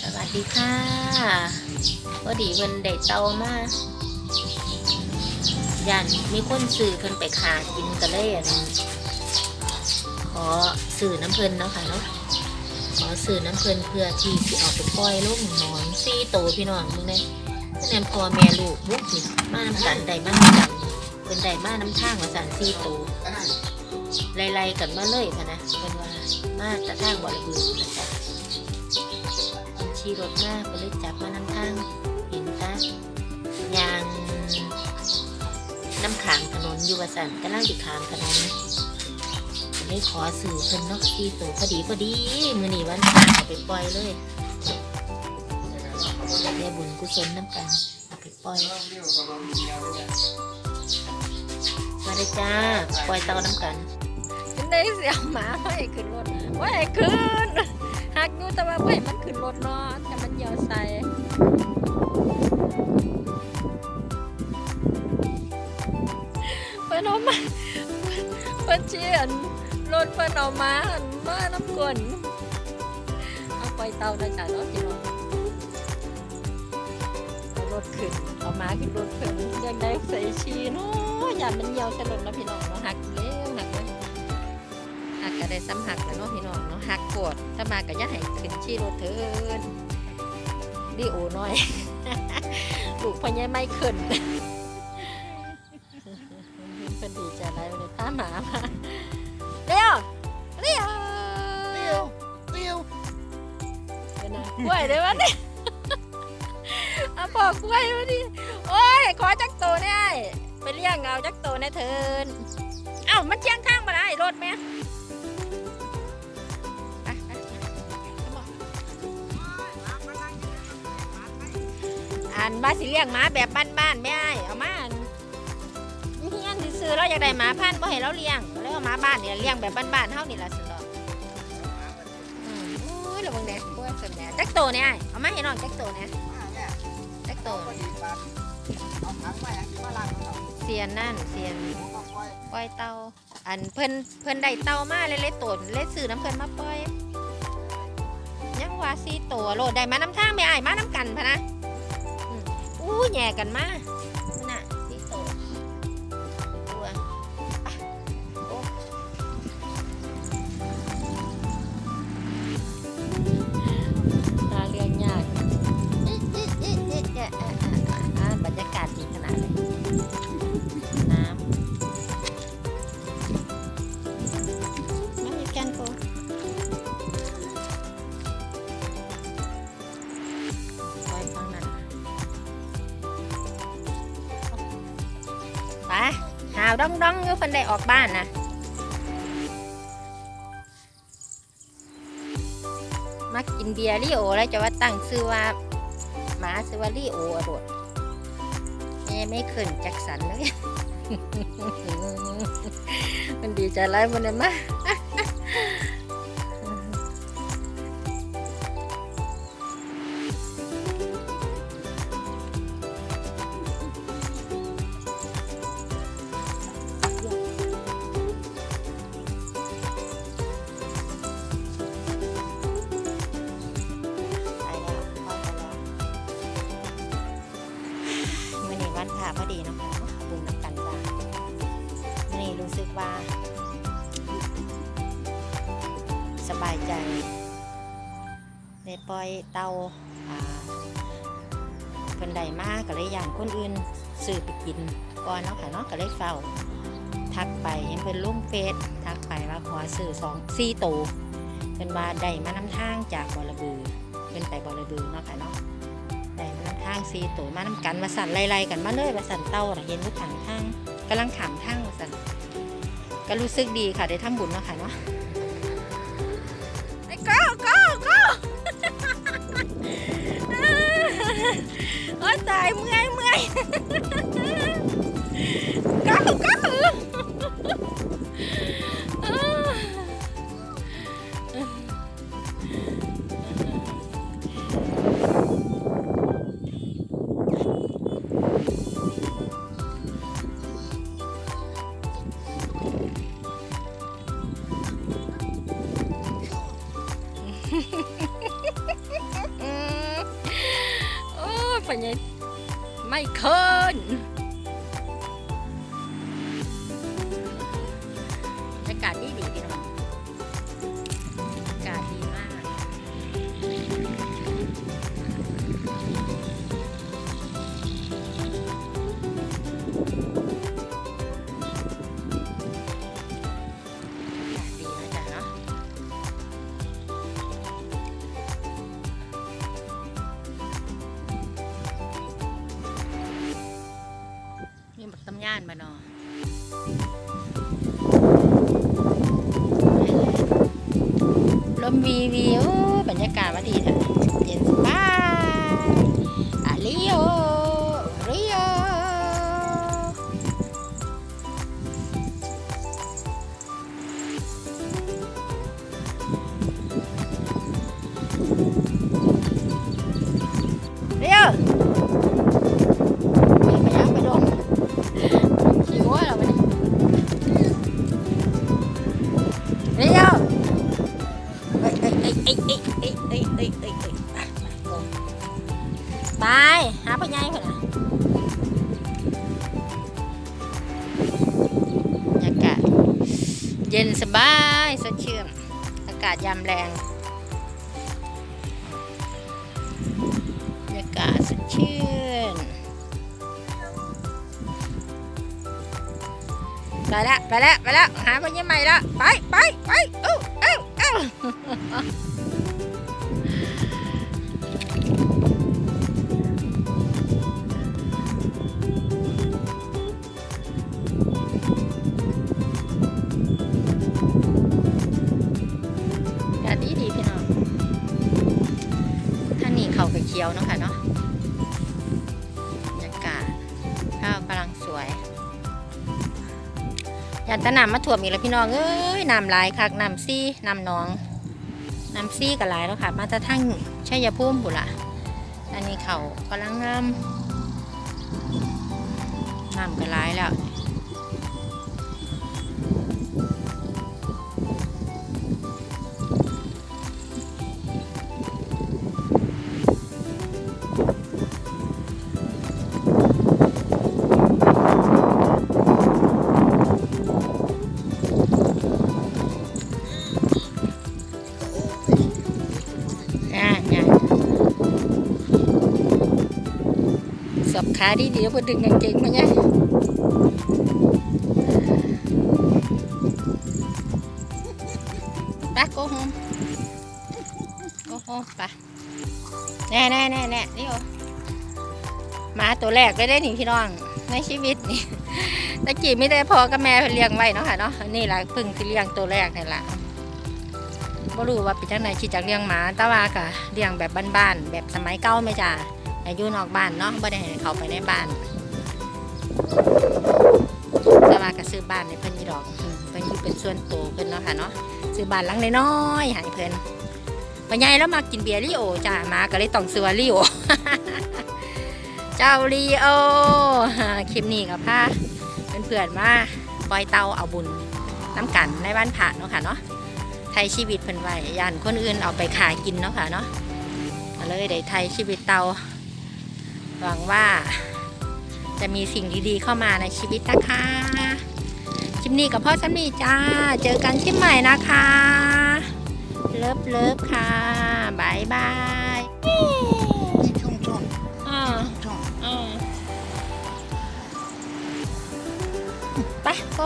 สวัสดีค่ะพอดีเพิ่นได้เตามายันมีคนสื่อเพิ่นไปขากินกันเลยอั่นขอสื่อน้ำเพิ่นเนาะค่ะเนาะขอสื่อน้ำเพิ่นเพื่อที่สิเอาไปปล่อยลูกหนอนซี่โตพี่น้องมึงเนี่ยนั่นพอแม่ลูกบุกนี่มาน้ำกันได้มาน้ำกันเพิ่นได้มาน้ำทางว่าสันซี่โตไล่ๆกันมาเลยค่ะนะเพิ่นว่ามาแตะทางบริบูรณ์นะจ๊ะ ขี่รถมาก็เลยจับมานำทางเห็นตายางน้ำขางถนนอยู่ว่าสันกำลังติดขางถนนก็เลยขอสื่อเพิ่นเนาะที่ตัวพอดีพอดีมือนีวันพระเอาไปปล่อยเลยเรียบุญกุศลน้ำกันเอาไปปล่อยมาเลยจ้าปล่อยเตาน้ำกันเป็นได้เสียงหมาไม่ให้ขึ้นรถว่าให้ขึ้น หักอยู่แต่ว่าไม่ให้มันขึ้นรถเนาะแต่มันเหยียวใส่เพิ่นเอามาเพิ่นเชียนรถเพิ่นเอามาอันมาน้ำกลนเอาไปเตานะจ๊ะเนาะพี่น้องรถขึ้นเอามาขึ้นรถเพิ่นยังได้ใส่ชีเนาะอย่ามันเหยียวใส่รถเนาะพี่น้องเนาะหักเลย กก็ได้ซ้ำหักแล้วเนาะพี่น้องเนาะหักปวดถ้ามาก็อย่าให้ขึ้นชี้รถเถินดีโอน้อยลูกพญายไม่ขึ้นเป็นดีใจอะไรเลยตามหมามาเร็วเร็วเร็วเร็วเป็นไงกล้วยเลยวะเนี่ยเอาปอกกล้วยมาดิโอ้ยขอจักโตเนี่ยไอ้ไปเลี้ยงเอาจักโตในเถินเอ้ามันเจียงทางมาได้รถไหม อันบ้าสิเลี้ยงหมาแบบบ้านๆไม่ได้เอามาอันเฮียนซื้อเราอยากได้หมาพันธุ์บ่ให้เราเลี้ยงก็เลยเอาหมาบ้านเนี่ยเลี้ยงแบบบ้านๆเฮานี่ละสิดอกอืมโอ้ยระวังแดดโอ้ยสนแดดจักโตเนี่ยเอามาให้น้องจักโตเนี่ยจักโตพอดีปาเอาถังมาอย่างที่มาล้างเซียนนั่นเซียนปล่อยเต่าอันเพิ่นเพิ่นได้เต่ามาเลยเลยตนเลยซื้อน้ำเพิ่นมาปล่อยยังว่าซีโตโลดได้มาน้ำทางไม่อ้ายมาน้ำกันพะนะ อู้แย่กันมาน่ะซีโตตัวอะโอ้หาเรื่องยากอิ๊ะอิ๊ะอิ๊ะอิ๊ะอิ๊ะอะอะอะอะบรรยากาศดีขนาดเลย ดองดองๆอยู่เพิ่นได้ออกบ้านนะมากินเบียร์ลิโอแล้วจะว่าตั้งซื้อว่าหมาซื้อว่าลิโออรดแม่ไม่ขึ้นแจ็คสันเลยมันดีใจไรมันเลยมา อยเตาเพิ่นได้มากก็เลยอย่างคนอื่นซื้อไปกินก่อนเนาะค่ะเนาะก็เลยเฝ้า ทักไปเห็นเพิ่นลุ่มเฟซทักไปว่าขอซื้อสองสี่โตวเพิ่นว่าได้มานำทางจากบอระบือเป็นไปบอระบือเนาะค่ะเนาะได้มานำทางสี่โตวมานำกันมาสั่นไล่ๆกันมาเลยมาสั่นเต้าเห็นอยู่ข้างทางกำลังขามทางสั่นก็รู้สึกดีค่ะได้ทำบุญเนาะค่ะเนาะ อ้ยตายเมื่อยเมื่อย ไป็นไงไม่เคินอากาศดีดีพี่น้องานมานาะลมวีวีโอ้บรรยากาศมาดีเถอะเย็นสบายอาริโอริโอเรียว เย็นสบายสดชื่นอากาศยามแรงบรรยากาศสดชื่นไปละไปละไปละหาพ่อยี่ใหม่ละไปไปไปเอ้าเอ้าเอ้า เขาไปเคี้ยวเนาะค่ะเนาะบรรยากาศข้าวกำลังสวยยันตะน้ำมาถ่วมอีกแล้วพี่น้องเอ้ยน้ำหลายคักน้ำซี่น้ำหนองน้ำซี่ก็หลายแล้วค่ะ มาจะทั้งชัยภูมิบุละอันนี้เขากำลังงามน้ำก็หลายแล้ว อบขาดีเดียวพอดึงกางเกงมาเนี่ยไปโกโฮมโกโฮมไปแน่แน่แน่แน่นี่โอมาตัวแรกเลยได้หนิพี่น้องในชีวิตนี่ตะกี้ไม่ได้พอกับแม่เลี้ยงไว้เนาะค่ะเนาะนี่แหละพึ่งที่เลี้ยงตัวแรกนี่แหละบ่รู้ว่าเป็นจังไหนคิดจากเลี้ยงหมาแต่ว่าก็เลี้ยงแบบบ้านๆแบบสมัยเก่าไหมจ้า อายุนอกบ้านเนาะบ่ได้ให้เขาไปในบ้านแต่ว่าก็ซื้อบ้านให้เพิ่นยู่ดอกเพิ่นยู่เป็นส่วนตัวเพิ่นเนาะค่ะเนาะซื้อบ้านหลังน้อยๆให้เพิ่นปัญญายแล้วมากินเบียร์ลิโอจ้ามาก็เลยต้องซื้อวาลิโอเจ้าลีโอคลิปนี้กับพาเพื่อนๆมาปล่อยเตาเอาบุญน้ำกันในบ้านผ่านเนาะค่ะเนาะไทยชีวิตเพิ่นไว้ยันคนอื่นเอาไปขายกินเนาะค่ะเนาะเลยได้ไทยชีวิตเตา หวังว่าจะมีสิ่งดีๆเข้ามาในชีวิตนะคะคลิปนี้กับพ่อสันนี่จ้า เจอกันคลิปใหม่นะคะ เลิฟเลิฟค่ะบายบายช่องช่องอ่าช่องอ่าไปโต